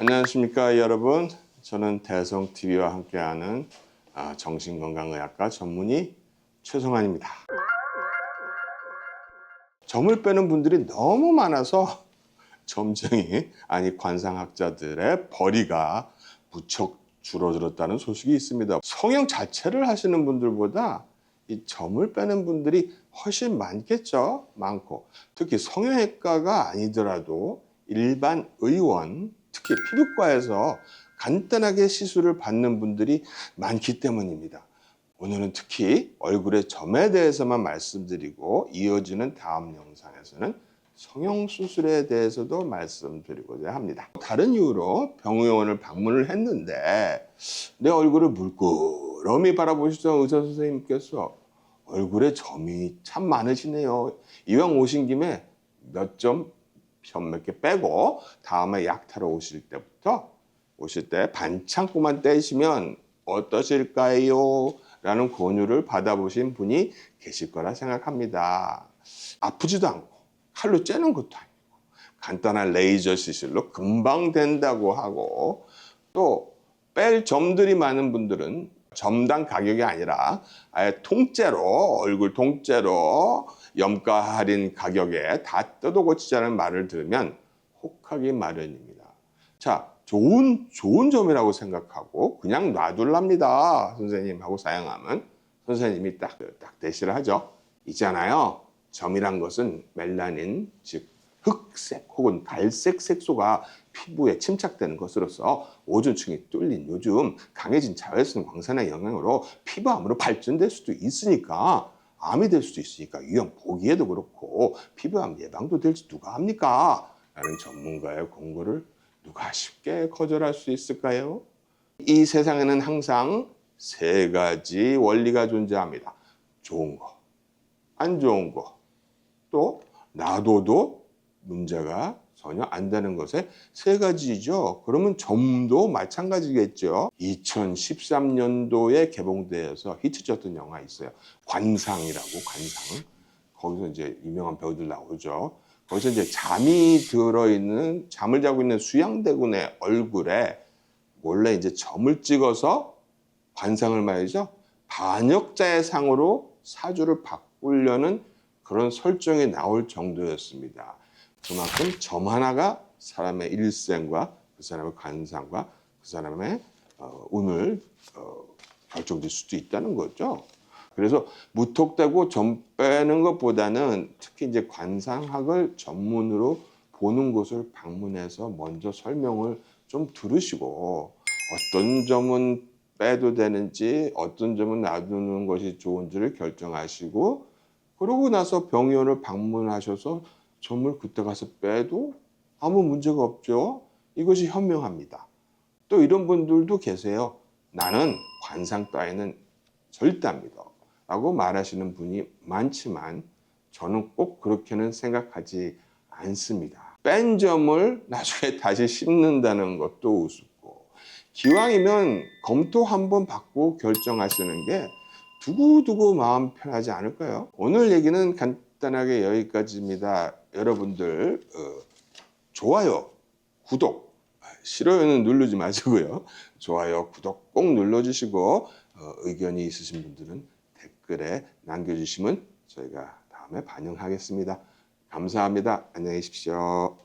안녕하십니까 여러분. 저는 대성TV와 함께하는 아, 정신건강의학과 전문의 최성환입니다. 점을 빼는 분들이 너무 많아서 점쟁이 아니 관상학자들의 벌이가 무척 줄어들었다는 소식이 있습니다. 성형 자체를 하시는 분들보다 이 점을 빼는 분들이 훨씬 많겠죠. 많고 특히 성형외과가 아니더라도 일반 의원 특히 피부과에서 간단하게 시술을 받는 분들이 많기 때문입니다. 오늘은 특히 얼굴의 점에 대해서만 말씀드리고 이어지는 다음 영상에서는 성형 수술에 대해서도 말씀드리고자 합니다. 다른 이유로 병의원을 방문을 했는데 내 얼굴을 물끄러미 바라보시던 의사 선생님께서 얼굴에 점이 참 많으시네요. 이왕 오신 김에 몇 점 점 몇 개 빼고 다음에 약 타러 오실 때부터 오실 때 반창고만 떼시면 어떠실까요? 라는 권유를 받아보신 분이 계실 거라 생각합니다. 아프지도 않고 칼로 째는 것도 아니고 간단한 레이저 시술로 금방 된다고 하고 또 뺄 점들이 많은 분들은 점당 가격이 아니라 아예 통째로 얼굴 통째로 염가 할인 가격에 다 뜯어 고치자는 말을 들으면 혹하기 마련입니다. 자, 좋은 좋은 점이라고 생각하고 그냥 놔둘랍니다. 선생님 하고 사용하면 선생님이 딱, 딱 대시를 하죠. 있잖아요. 점이란 것은 멜라닌, 즉 흑색 혹은 갈색 색소가 피부에 침착되는 것으로서 오존층이 뚫린 요즘 강해진 자외선 광선의 영향으로 피부암으로 발전될 수도 있으니까 암이 될 수도 있으니까 위험 보기에도 그렇고 피부암 예방도 될지 누가 합니까? 라는 전문가의 공고를 누가 쉽게 거절할 수 있을까요? 이 세상에는 항상 세 가지 원리가 존재합니다. 좋은 거, 안 좋은 거, 또 놔둬도 문제가 전혀 안 되는 것에 세 가지죠. 그러면 점도 마찬가지겠죠. 2013년도에 개봉되어서 히트쳤던 영화 있어요. 관상이라고 관상. 거기서 이제 유명한 배우들 나오죠. 거기서 이제 잠이 들어있는 잠을 자고 있는 수양대군의 얼굴에 몰래 이제 점을 찍어서 관상을 말이죠. 반역자의 상으로 사주를 바꾸려는 그런 설정이 나올 정도였습니다. 그만큼 점 하나가 사람의 일생과 그 사람의 관상과 그 사람의 어, 운을 어, 결정질 수도 있다는 거죠. 그래서 무턱대고 점 빼는 것보다는 특히 이제 관상학을 전문으로 보는 곳을 방문해서 먼저 설명을 좀 들으시고 어떤 점은 빼도 되는지 어떤 점은 놔두는 것이 좋은지를 결정하시고 그러고 나서 병의원을 방문하셔서 점을 그때 가서 빼도 아무 문제가 없죠. 이것이 현명합니다. 또 이런 분들도 계세요. 나는 관상 따위는 절대 안 믿어. 라고 말하시는 분이 많지만 저는 꼭 그렇게는 생각하지 않습니다. 뺀 점을 나중에 다시 심는다는 것도 우습고 기왕이면 검토 한번 받고 결정하시는 게 두고두고 마음 편하지 않을까요? 오늘 얘기는 간단하게 여기까지입니다. 여러분들 어, 좋아요, 구독, 싫어요는 누르지 마시고요. 좋아요, 구독 꼭 눌러주시고 어, 의견이 있으신 분들은 댓글에 남겨주시면 저희가 다음에 반영하겠습니다. 감사합니다. 안녕히 계십시오.